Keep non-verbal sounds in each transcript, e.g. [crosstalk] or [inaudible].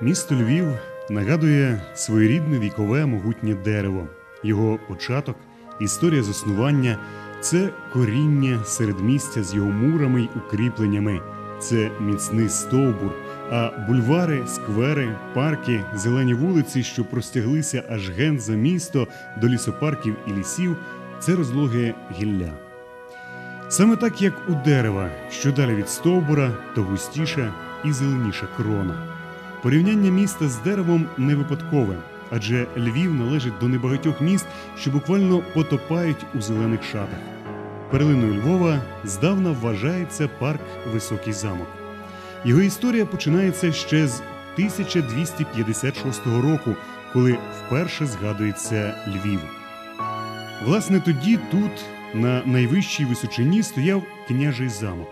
Місто Львів нагадує своєрідне вікове могутнє дерево. Його початок, історія заснування це коріння середмістя з його мурами й укріпленнями, це міцний стовбур. А бульвари, сквери, парки, зелені вулиці, що простяглися аж ген за місто до лісопарків і лісів, це розлоге гілля. Саме так, як у дерева, що далі від стовбура, то густіша і зеленіша крона. Порівняння міста з деревом не випадкове, адже Львів належить до небагатьох міст, що буквально потопають у зелених шатах. Перлиною Львова здавна вважається парк Високий замок. Його історія починається ще з 1256 року, коли вперше згадується Львів. Власне, тоді тут, на найвищій височині, стояв княжий замок.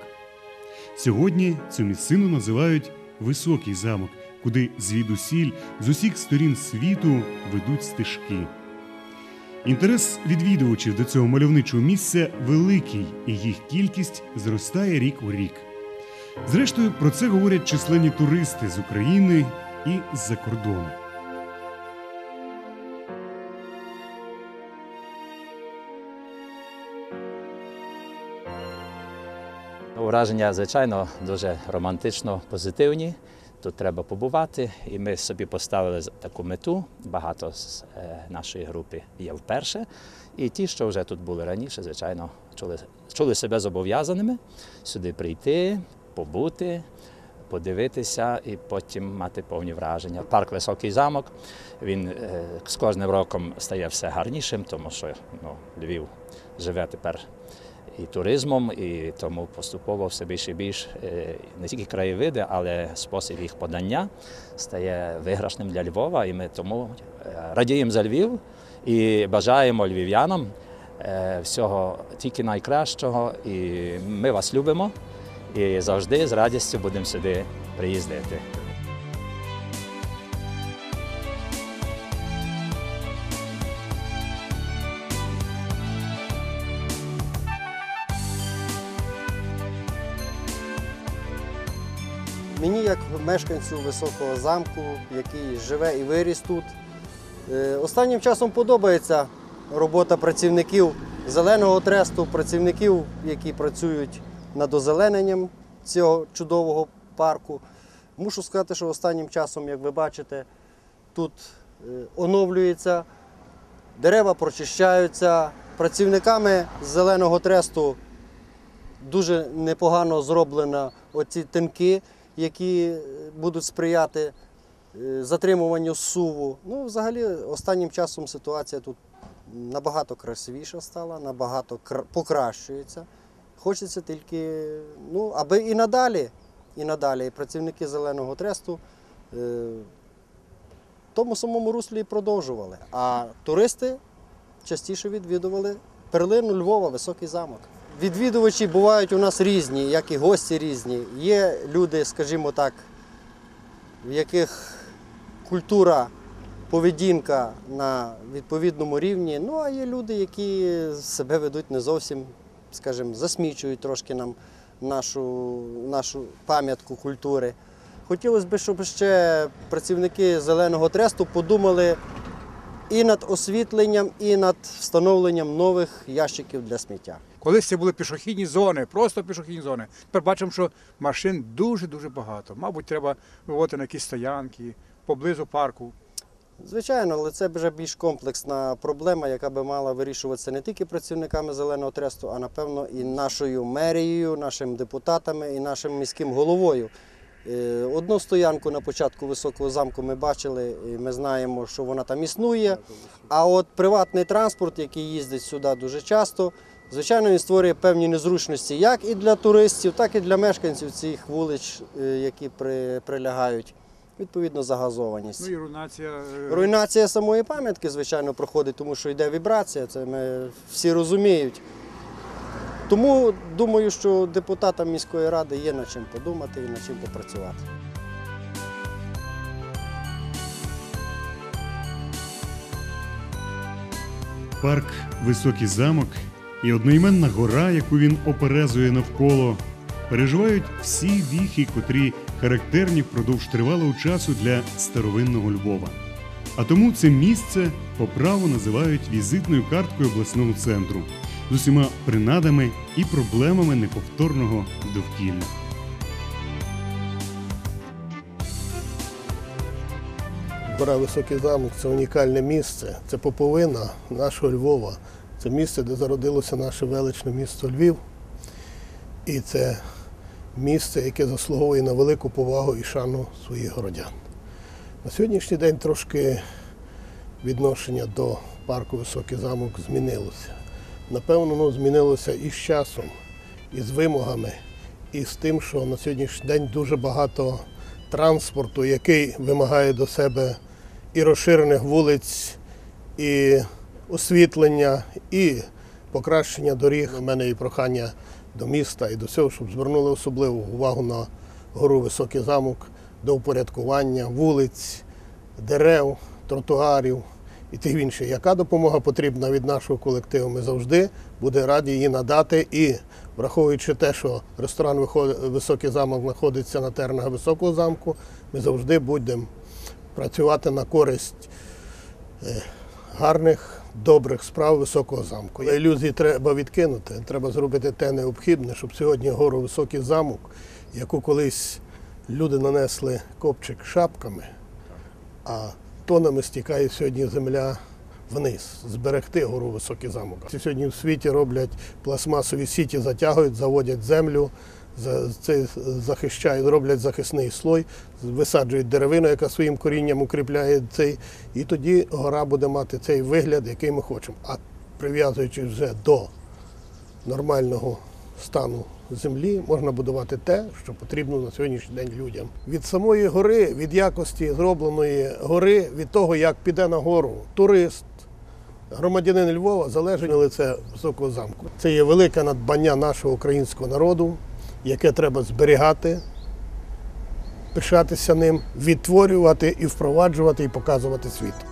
Сьогодні цю місцину називають Високий замок, куди звідусіль з усіх сторін світу ведуть стежки. Інтерес відвідувачів до цього мальовничого місця великий, і їх кількість зростає рік у рік. Зрештою, про це говорять численні туристи з України і з-за кордону. Враження, звичайно, дуже романтично позитивні. Тут треба побувати, і ми собі поставили таку мету. Багато з е, нашої групи є вперше. І ті, що вже тут були раніше, звичайно, чули, чули себе зобов'язаними сюди прийти, побути, подивитися і потім мати повні враження. Парк Високий замок. Він е, з кожним роком стає все гарнішим, тому що ну, Львів живе тепер і туризмом, і тому поступово все більше і більш е, не тільки краєвиди, але спосіб їх подання стає виграшним для Львова. І ми тому е, радіємо за Львів і бажаємо львів'янам е, всього тільки найкращого. І ми вас любимо і завжди з радістю будемо сюди приїздити. Мешканцю високого замку, який живе і виріс тут, е, останнім часом подобається робота працівників зеленого тресту, працівників, які працюють над озелененням цього чудового парку. Мушу сказати, що останнім часом, як ви бачите, тут е, оновлюється, дерева прочищаються. Працівниками зеленого тресту дуже непогано зроблено оці тинки, які е, будуть сприяти е, затримуванню суву. Ну, взагалі, останнім часом ситуація тут набагато красивіша стала, набагато кра- покращується. Хочеться тільки, ну, аби і надалі, і надалі працівники зеленого тресту е, в тому самому руслі продовжували. А туристи частіше відвідували перлину Львова, високий замок. Відвідувачі бувають у нас різні, як і гості різні. Є люди, скажімо так, в яких культура, поведінка на відповідному рівні. Ну а є люди, які себе ведуть не зовсім, скажімо, засмічують трошки нам нашу, нашу пам'ятку культури. Хотілося б, щоб ще працівники зеленого тресту подумали і над освітленням, і над встановленням нових ящиків для сміття. Колись це були пішохідні зони, просто пішохідні зони. Тепер бачимо, що машин дуже-дуже багато. Мабуть, треба виводити на якісь стоянки поблизу парку. Звичайно, але це вже більш комплексна проблема, яка би мала вирішуватися не тільки працівниками зеленого тресту, а напевно і нашою мерією, нашими депутатами і нашим міським головою. Е, Одну стоянку на початку високого замку ми бачили, і ми знаємо, що вона там існує. А от приватний транспорт, який їздить сюди дуже часто, звичайно, він створює певні незручності як і для туристів, так і для мешканців цих вулиць, е, які при- прилягають. Відповідно, загазованість. Ну і руйнація. е, Руйнація самої пам'ятки, звичайно, проходить, тому що йде вібрація, це ми всі розуміють. Тому думаю, що депутатам міської ради є над чим подумати і над чим попрацювати. Парк Високий замок і одноіменна гора, яку він оперезує навколо, переживають всі віхи, котрі характерні впродовж тривалого часу для старовинного Львова. А тому це місце по праву називають візитною карткою обласного центру з усіма принадами і проблемами неповторного довкілля. Гора Високий замок це унікальне місце, це поповина нашого Львова. Це місце, де зародилося наше величне місто Львів. І це місце, яке заслуговує на велику повагу і шану своїх городян. На сьогоднішній день трошки відношення до парку Високий замок змінилося. Напевно, воно змінилося і з часом, і з вимогами, і з тим, що на сьогоднішній день дуже багато транспорту, який вимагає до себе і розширених вулиць, і освітлення, і покращення доріг. У мене і прохання до міста і до всього, щоб звернули особливу увагу на гору Високий замок, до упорядкування вулиць, дерев, тротуарів і тих інших. Яка допомога потрібна від нашого колективу? Ми завжди будемо раді її надати. І враховуючи те, що ресторан Високий замок знаходиться на теренах Високого замку, ми завжди будемо працювати на користь е, гарних, добрих справ Високого замку. Ілюзії треба відкинути. Треба зробити те необхідне, щоб сьогодні гору Високий замок, яку колись люди нанесли копчик шапками, а тонами стікає сьогодні земля вниз, зберегти гору Високий замок. Сьогодні в світі роблять пластмасові сіті, затягують, заводять землю, це захищають, роблять захисний слой, висаджують деревину, яка своїм корінням укріпляє цей, і тоді гора буде мати цей вигляд, який ми хочемо. А прив'язуючи вже до нормального стану землі, можна будувати те, що потрібно на сьогоднішній день людям. Від самої гори, від якості зробленої гори, від того, як піде на гору турист, громадянин Львова, залежить лице високого замку. Це є велике надбання нашого українського народу, яке треба зберігати, пишатися ним, відтворювати і впроваджувати, і показувати світу.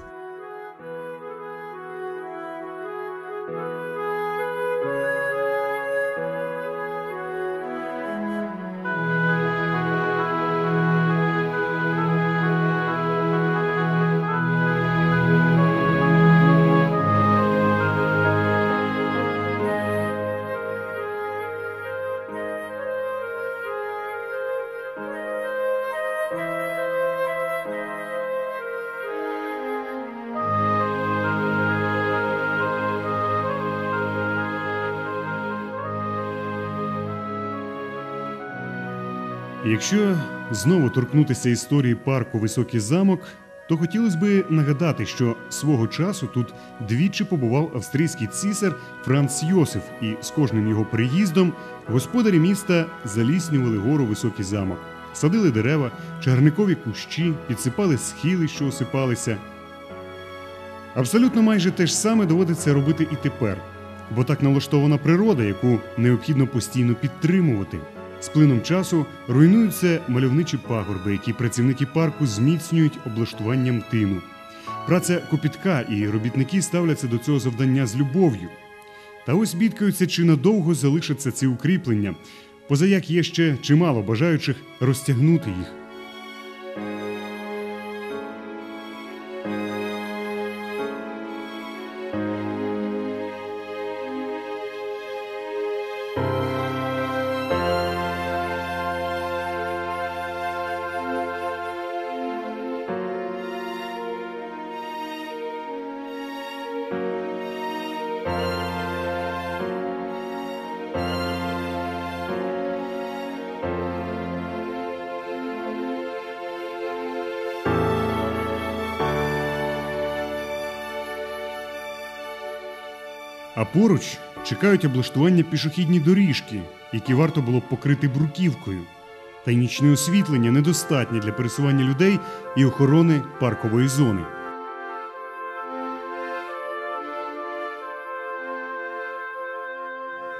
Якщо знову торкнутися історії парку Високий замок, то хотілося би нагадати, що свого часу тут двічі побував австрійський цісар Франц Йосиф, і з кожним його приїздом господарі міста заліснювали гору Високий замок, садили дерева, чагарникові кущі, підсипали схили, що осипалися. Абсолютно майже те ж саме доводиться робити і тепер, бо так налаштована природа, яку необхідно постійно підтримувати. З плином часу руйнуються мальовничі пагорби, які працівники парку зміцнюють облаштуванням тину. Праця копітка і робітники ставляться до цього завдання з любов'ю. Та ось бідкаються, чи надовго залишаться ці укріплення, позаяк є ще чимало бажаючих розтягнути їх. А поруч чекають облаштування пішохідні доріжки, які варто було б покрити бруківкою. Та й нічне освітлення недостатнє для пересування людей і охорони паркової зони.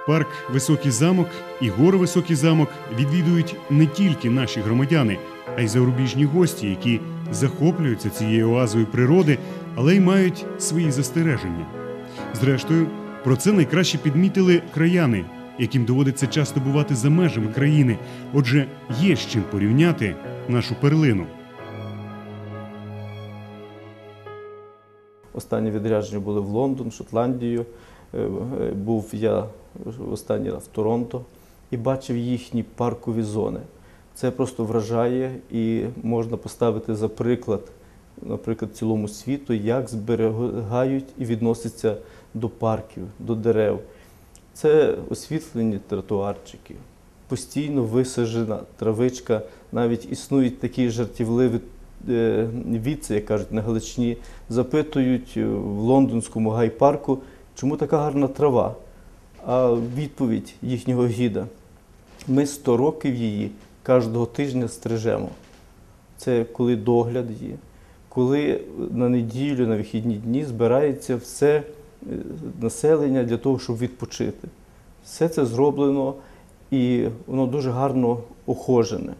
Парк Високий замок і гори Високий замок відвідують не тільки наші громадяни, а й зарубіжні гості, які захоплюються цією оазою природи, але й мають свої застереження. Зрештою, про це найкраще підмітили краяни, яким доводиться часто бувати за межами країни. Отже, є з чим порівняти нашу перлину. Останні відрядження були в Лондон, Шотландію. Е, е, Був я останній раз в Торонто і бачив їхні паркові зони. Це просто вражає і можна поставити за приклад, наприклад, цілому світу, як зберігають і відносяться до парків, до дерев. Це освітлені тротуарчики, постійно висаджена травичка, навіть існують такі жартівливі е, віці, як кажуть, на Галичині, запитують в лондонському гайпарку, чому така гарна трава. А відповідь їхнього гіда: ми 100 років її кожного тижня стрижемо. Це коли догляд є, коли на неділю, на вихідні дні збирається все е, населення для того, щоб відпочити. Все це зроблено і воно дуже гарно охожене.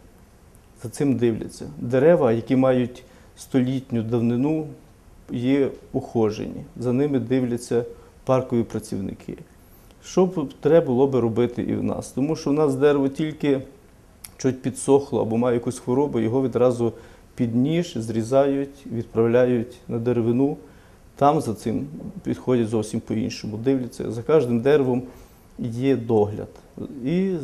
За цим дивляться. Дерева, які мають столітню давнину, є ухожені. За ними дивляться паркові працівники. Що б треба було би робити і в нас? Тому що в нас дерево тільки чуть підсохло або має якусь хворобу, його відразу під ніж зрізають, відправляють на деревину. Там за цим підходять зовсім по-іншому. Дивляться, за кожним деревом є догляд. І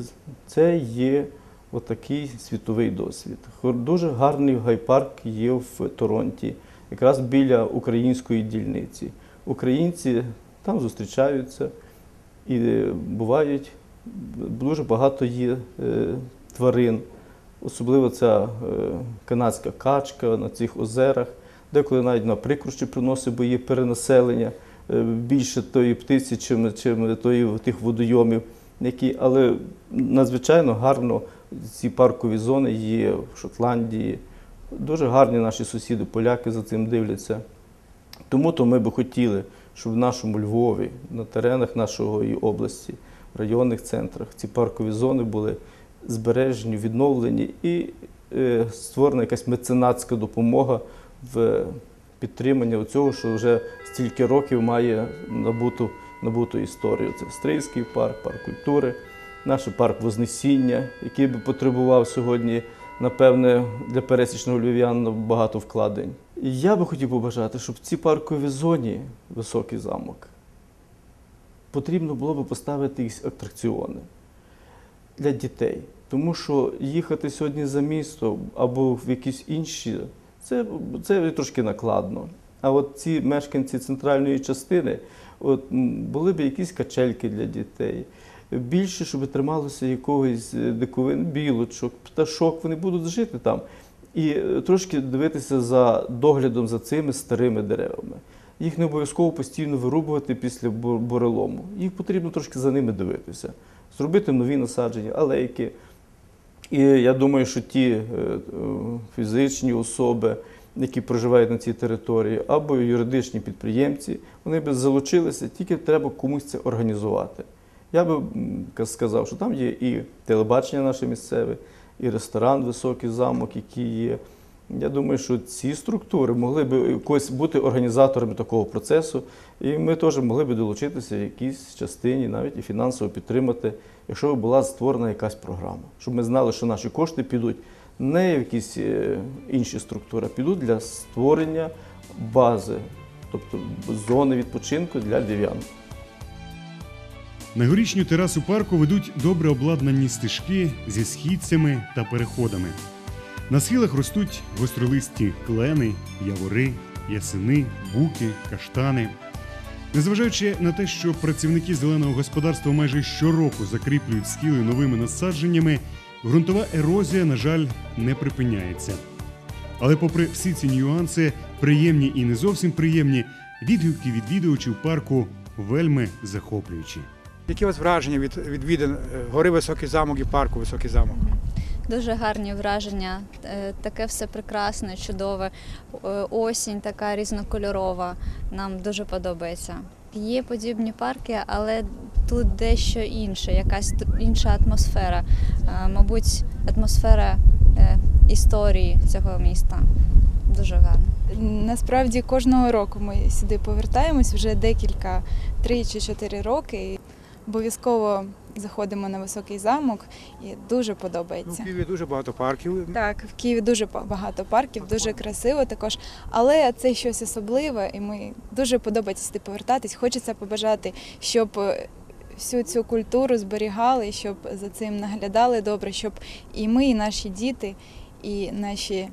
це є отакий світовий досвід. Дуже гарний гайпарк є в Торонті, якраз біля української дільниці. Українці там зустрічаються і е, бувають дуже багато є е, тварин, особливо ця е, канадська качка на цих озерах, деколи навіть на прикрущі приносить, бо є перенаселення е, більше тої птиці, чим, чим тої, тих водойомів. Які, але надзвичайно гарно ці паркові зони є в Шотландії. Дуже гарні наші сусіди, поляки за цим дивляться. Тому то ми би хотіли, щоб в нашому Львові, на теренах нашої області, в районних центрах ці паркові зони були збережені, відновлені і е, створена якась меценатська допомога в підтримання цього, що вже стільки років має набуту, набуту історію. Це Стрийський парк, парк культури, наш парк Вознесіння, який би потребував сьогодні, напевне, для пересічного львів'яна багато вкладень. І я би хотів побажати, щоб в цій парковій зоні високий замок потрібно було би поставити якісь атракціони для дітей. Тому що їхати сьогодні за місто або в якісь інші, це, це трошки накладно. А от ці мешканці центральної частини, от, були б якісь качельки для дітей. Більше, щоб трималося якогось е, диковин, білочок, пташок, вони будуть жити там. І е, трошки дивитися за доглядом за цими старими деревами. Їх не обов'язково постійно вирубувати після бу- бурелому. Їх потрібно трошки за ними дивитися, зробити нові насадження, алейки. І я думаю, що ті е, фізичні особи, які проживають на цій території, або юридичні підприємці, вони б залучилися, тільки треба комусь це організувати. Я би сказав, що там є і телебачення наше місцеве, і ресторан Високий замок, який є. Я думаю, що ці структури могли б бути організаторами такого процесу, і ми теж могли б долучитися в якійсь частині, навіть і фінансово підтримати, якщо б була створена якась програма, щоб ми знали, що наші кошти підуть не в якісь е, інші структури, а підуть для створення бази, тобто зони відпочинку для львів'ян. На горішню терасу парку ведуть добре обладнані стежки зі східцями та переходами. На схилах ростуть гостролисті клени, явори, ясени, буки, каштани. Незважаючи на те, що працівники зеленого господарства майже щороку закріплюють схили новими насадженнями, ґрунтова ерозія, на жаль, не припиняється. Але попри всі ці нюанси, приємні і не зовсім приємні, відгуки відвідувачів парку вельми захоплюючі. Які у вас враження від відвідин е, гори Високий замок і парку Високий замок? Дуже гарні враження, Е, таке все прекрасне, чудове. Е, Осінь така різнокольорова. Нам дуже подобається. Є подібні парки, але тут дещо інше, якась інша атмосфера. Е, Мабуть, атмосфера історії цього міста. Дуже гарно. Насправді кожного року ми сюди повертаємось вже декілька, три чи чотири роки. обов'язково заходимо на високий замок і дуже Ну, в подобається. Києві дуже багато парків. Так, в Києві дуже багато парків, дуже красиво також. Але це щось особливе, і ми дуже подобається сюди повертатись. Хочеться побажати, щоб е, всю цю культуру зберігали, щоб за цим наглядали добре, щоб і ми, і наші діти, і наші.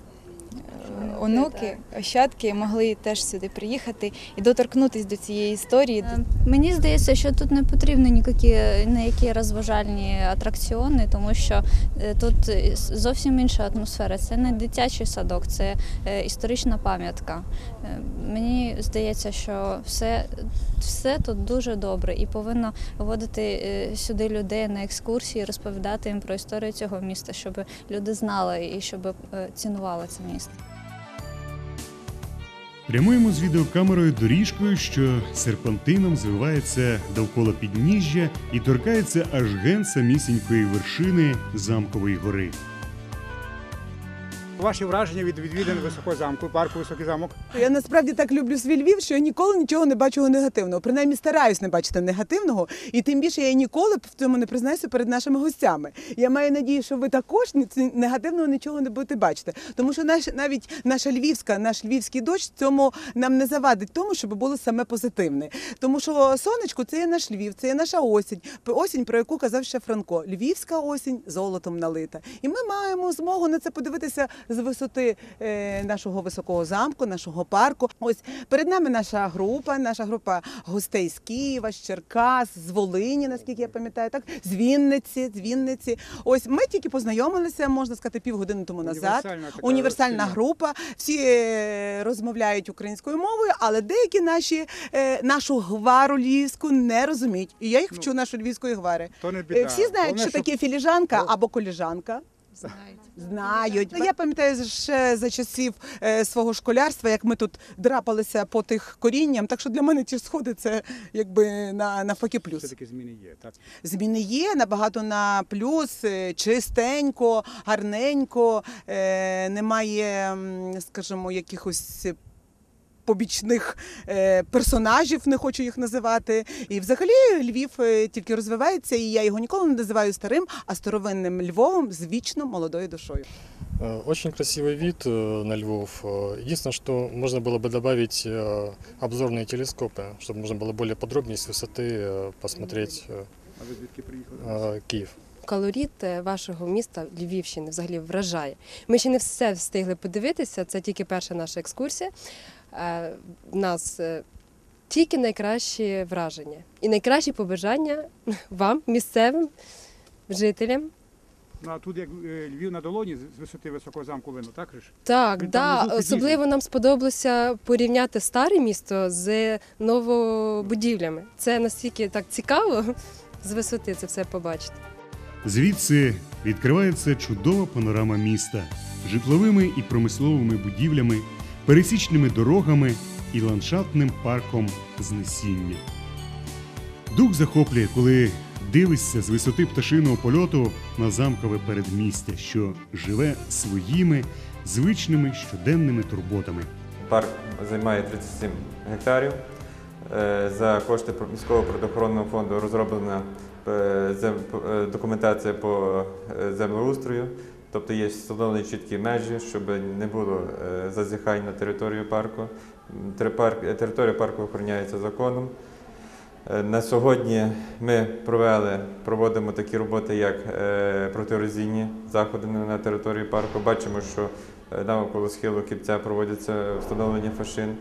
Е, Онуки, ощадки могли теж сюди приїхати і доторкнутися до цієї історії. Е, Мені здається, що тут не потрібні ніякі, ніякі розважальні атракціони, тому що е, тут зовсім інша атмосфера. Це не дитячий садок, це історична пам'ятка. Мені здається, що все, все тут дуже добре і повинно вводити е, сюди людей на екскурсії, розповідати їм про історію цього міста, щоб люди знали і щоб цінували це місто. Прямуємо з відеокамерою доріжкою, що серпантином звивається довкола підніжжя і торкається аж ген самісінької вершини замкової гори. Ваші враження від відвідин високого замку, парку Високий замок. Я насправді так люблю свій Львів, що я ніколи нічого не бачу негативного. Принаймні стараюсь не бачити негативного, і тим більше я ніколи в цьому не признаюся перед нашими гостями. Я маю надію, що ви також негативного нічого не будете бачити. Тому що наш навіть наша львівська, наш львівський дощ цьому нам не завадить тому, щоб було саме позитивне. Тому що сонечко це є наш Львів, це є наша осінь. Осінь, про яку казав ще Франко. Львівська осінь золотом налита. І ми маємо змогу на це подивитися з висоти е, нашого високого замку, нашого парку. Ось перед нами наша група, наша група гостей з Києва, з Черкас, з Волині, наскільки я пам'ятаю, так з Вінниці, з Вінниці. Ось ми тільки познайомилися, можна сказати, півгодини тому назад. Універсальна Універсальна група. Всі е, розмовляють українською мовою, але деякі наші е, нашу гвару львівську не розуміють. І я їх Ну, вчу нашої львівської гвари. То не біда. Всі знають, Головне, що щоб- таке філіжанка або коліжанка. Знають. Я пам'ятаю ще за часів е, свого школярства, як ми тут драпалися по тих корінням. Так що для мене ті сходи це якби на навпаки плюс. Все-таки зміни є. Так. Зміни є набагато на плюс, е, чистенько, гарненько, е, немає, м, скажімо, якихось Побічних е, персонажів, не хочу їх називати. І взагалі Львів е, тільки розвивається, і я його ніколи не називаю старим, а старовинним Львовом з вічно молодою душою. Э, Очень красивый вид э, на Львов. Э, Единственное, что можно было бы добавить э, обзорные телескопы, чтобы можно было более подробнее с высоты э, посмотреть э, А ви звідки приїхали? э, Киев. Колорит е, вашого міста Львівщини взагалі вражає. Ми ще не все встигли подивитися. Це тільки перша наша екскурсія. Е, В нас е, тільки найкращі враження і найкращі побажання [laughs] вам, місцевим жителям. Ну, а тут як е, Львів на долоні з висоти високого замку видно, так же ж? Так, Він да, особливо нам сподобалося порівняти старе місто з новобудівлями. Це настільки так цікаво [laughs] з висоти це все побачити. Звідси відкривається чудова панорама міста житловими і промисловими будівлями, пересічними дорогами і ландшафтним парком Знесіння. Дух захоплює, коли дивишся з висоти пташиного польоту на замкове передмістя, що живе своїми звичними щоденними турботами. Парк займає 37 гектарів. Е, За кошти міського природоохоронного фонду розроблена е, е, документація по землеустрою, тобто є встановлені чіткі межі, щоб не було е, зазіхань на територію парку. Е, Територія парку охороняється законом. Е, На сьогодні ми провели, проводимо такі роботи, як протиерозійні заходи на території парку. Бачимо, що навколо схилу кільця проводяться встановлення фашин.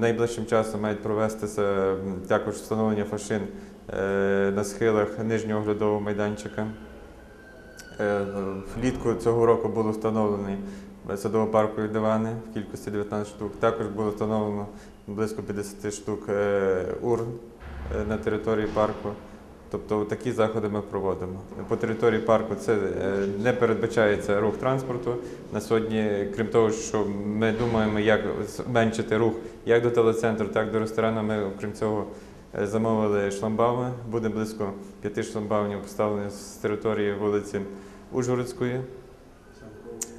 Найближчим часом мають провестися також встановлення фашин на схилах нижнього оглядового майданчика. Е, Влітку цього року було встановлені садово-паркові дивани в кількості 19 штук. Також було встановлено близько 50 штук е, урн е, на території парку. Тобто такі заходи ми проводимо. По території парку це не передбачається рух транспорту. На сьогодні, крім того, що ми думаємо, як зменшити рух як до телецентру, так і до ресторану. Ми, окрім цього, замовили шламбауми. Буде близько п'яти шламбаунів поставлені з території вулиці Ужгородської,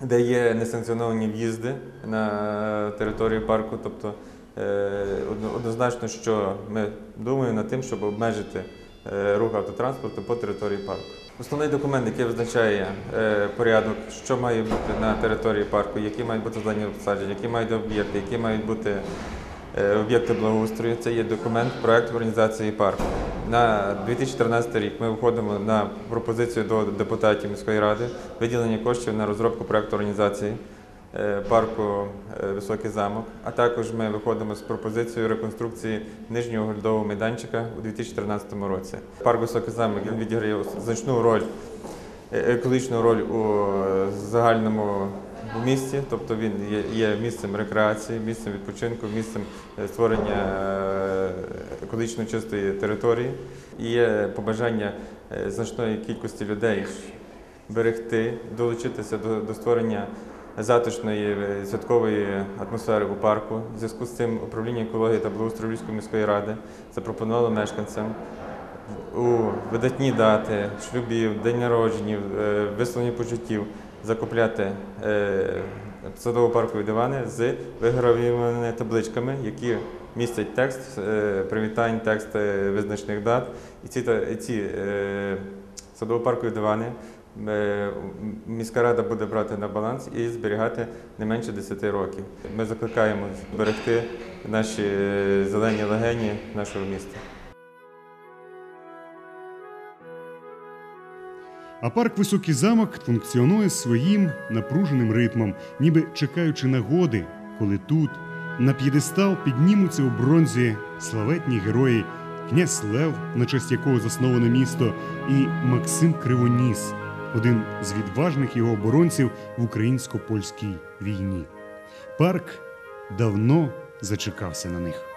де є несанкціоновані в'їзди на територію парку. Тобто е, однозначно, що ми думаємо над тим, щоб обмежити е, рух автотранспорту по території парку. Основний документ, який визначає е, порядок, що має бути на території парку, які мають бути зелені обсадження, які мають об'єкти, які мають бути об'єкти благоустрою, це є документ проект організації парку. На 2014 рік ми виходимо на пропозицію до депутатів міської ради виділення коштів на розробку проекту організації е, парку е, Високий замок. А також ми виходимо з пропозицією реконструкції нижнього льодового майданчика у 2013 році. Парк Високий замок відіграє значну роль, е, екологічну роль у е, загальному місті, тобто він є, місцем рекреації, місцем відпочинку, місцем е, створення е, екологічно чистої території. І є побажання е, значної кількості людей берегти, долучитися до, до створення затишної святкової атмосфери у парку. В зв'язку з цим управління екології та благоустрою Львівської міської ради запропонувало мешканцям у видатні дати шлюбів, день народження, висловлення почуттів закупляти е, садово-паркові дивани з вигравованими табличками, які містять текст е, привітань, текст визначних дат. І ці, ці е, садово-паркові дивани міська рада буде брати на баланс і зберігати не менше 10 років. Ми закликаємо зберегти наші зелені легені нашого міста. А парк Високий замок функціонує своїм напруженим ритмом, ніби чекаючи нагоди, коли тут на п'єдестал піднімуться у бронзі славетні герої князь Лев, на честь якого засноване місто, і Максим Кривоніс, один з відважних його оборонців в українсько-польській війні. Парк давно зачекався на них.